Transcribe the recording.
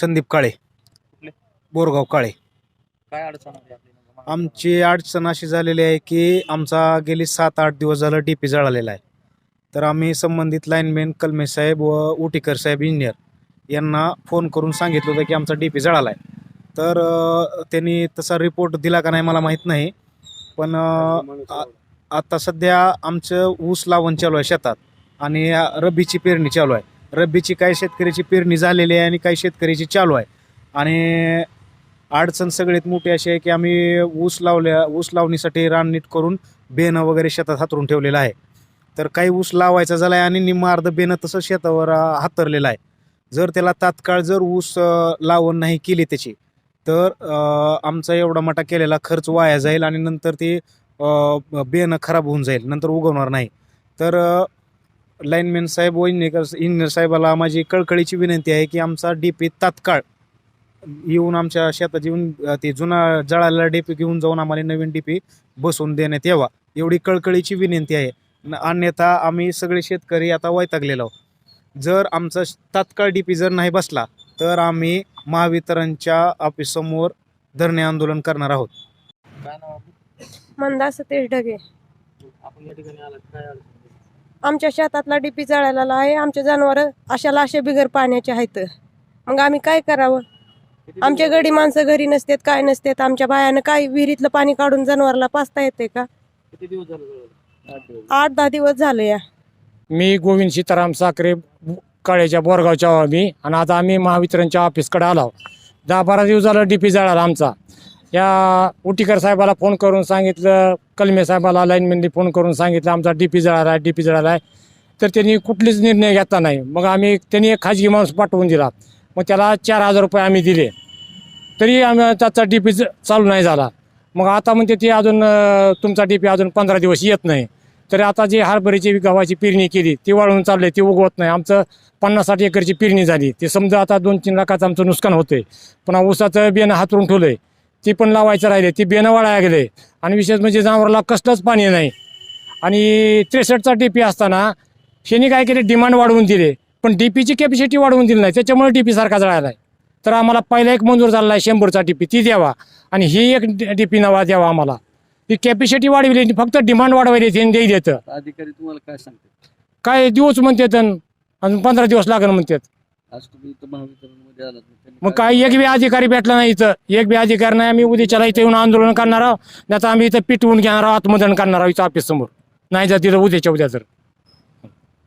संदीप काळे. बोरगाव काळे. काय अडचण आली आपली नेमकं? आमची अडचण अशी झालेली आहे की आमचा गेली सात आठ दिवस झालं डी पी जळालेला आहे. तर आम्ही संबंधित लाईनमॅन कलमे साहेब व उटीकर साहेब इंजिनियर यांना फोन करून सांगितलं होतं की आमचा डी पी जळाला आहे. तर अ, त्यांनी तसा रिपोर्ट दिला का नाही मला माहीत नाही. पण अ, आ- आता सध्या आमचं ऊस लावण चालू आहे शेतात आणि रब्बीची पेरणी चालू आहे. रब्बीची काही शेतकऱ्याची पेरणी झालेली आहे आणि काही शेतकऱ्याची चालू आहे. आणि अडचण सगळ्यात मोठी अशी आहे की आम्ही ऊस लावल्या ऊस लावणीसाठी रान नीट करून बेणं वगैरे शेतात हातरून ठेवलेलं आहे. तर काही ऊस लावायचा झाला आहे आणि निम्मा अर्ध बेणं तसं शेतावर हातरलेलं आहे. जर त्याला तात्काळ जर ऊस लावण नाही केली त्याची तर आमचा एवढा मोठा केलेला खर्च वाया जाईल आणि नंतर ते बेणं खराब होऊन जाईल नंतर उगवणार नाही. तर लाईनमॅन साहेब व इंजिनियर इंजिनियर साहेबाला माझी कळकळीची विनंती आहे की आमचा डी पी तात्काळ येऊन आमच्या शेतात येऊन ते जुना जळालेला डीपी घेऊन जाऊन आम्हाला नवीन डीपी बसवून देण्यात यावा एवढी कळकळीची विनंती आहे न- अन्यथा आम्ही सगळे शेतकरी आता वैतागलेलो आहोत. जर आमचा तात्काळ डीपी जर नाही बसला तर आम्ही महावितरणच्या ऑफिससमोर धरणे आंदोलन करणार आहोत? मंदा सतीश ढगे आपण या ठिकाणी आलात काय? आमच्या शेतातला डीपी जळालेला आहे. आमचे जनावर अशाला असे बिगर पाण्याचे आहेत. मग आम्ही काय करावं? आमच्या गडी माणसं घरी नसतात काय नसतात. आमच्या बायानं काय विहिरीतलं पाणी काढून जनावरला पाचता येते का? किती दिवस झाले जवळ? आठ दहा दिवस झाले या. मी गोविंद सीताराम साखरे काळेच्या बोरगावच्या मी आणि आता आम्ही महावितरणच्या ऑफिसकडे आलो दहा बारा दिवस झालं डी पी जळाला आमचा. या उटीकर साहेबाला फोन करून सांगितलं कलमे साहेबाला लाईनमॅननी फोन करून सांगितलं आमचा डी पी जळाला आहे डी पी जळाला आहे. तर त्यांनी कुठलीच निर्णय घेतला नाही. मग आम्ही त्यांनी एक खाजगी माणूस पाठवून दिला. मग त्याला चार हजार रुपये आम्ही दिले. तरी आम्ही त्याचा डी पी चालू नाही झाला. मग आता म्हणते ते अजून तुमचा डी पी अजून पंधरा दिवस येत नाही. तरी आता जी हरभरीची गव्हाची पेरणी केली ती वाळून चालली ती उगवत नाही. आमचं पन्नास साठ एकरची पेरणी झाली. ते समजा आता दोन तीन लाखाचं आमचं नुकसान होतंय. पुन्हा ऊसाचं बियाणं हातरून ठेवलंय. ती पण लावायचं राहिले ती वाळायला गेले. आणि विशेष म्हणजे जनावराला कसलंच पाणी नाही. आणि त्रेसष्टचा डी पी असताना शेनी काय केले डिमांड वाढवून दिले. पण डी पीची कॅपॅसिटी वाढवून दिली नाही त्याच्यामुळे डी पी सारखा जळाला आहे तर आम्हाला पहिला एक मंजूर झालेला आहे शंभरचा डी पी ती द्यावा. आणि ही एक डी पी नवा द्यावा आम्हाला. ती कॅपॅसिटी वाढवली फक्त डिमांड वाढवायला त्यांनी देई देतं. अधिकारी तुम्हाला काय सांगते काय दिवस म्हणतात अजून पंधरा दिवस लागेल म्हणतात. आज तुम्ही इथं महावितरणमध्ये आलात त्यांनी मग काय- एक बी अधिकारी भेटला नाही इथं. एक बी अधिकारी नाही आम्ही उद्याच्याला इथे येऊन आंदोलन करणार आहोत. नाही तर आम्ही इथं पिटवून घेणार आहोत आत्मदन करणार आहोत इथं ऑफिस समोर. नाही जर तिथं उद्याच्या उद्या तर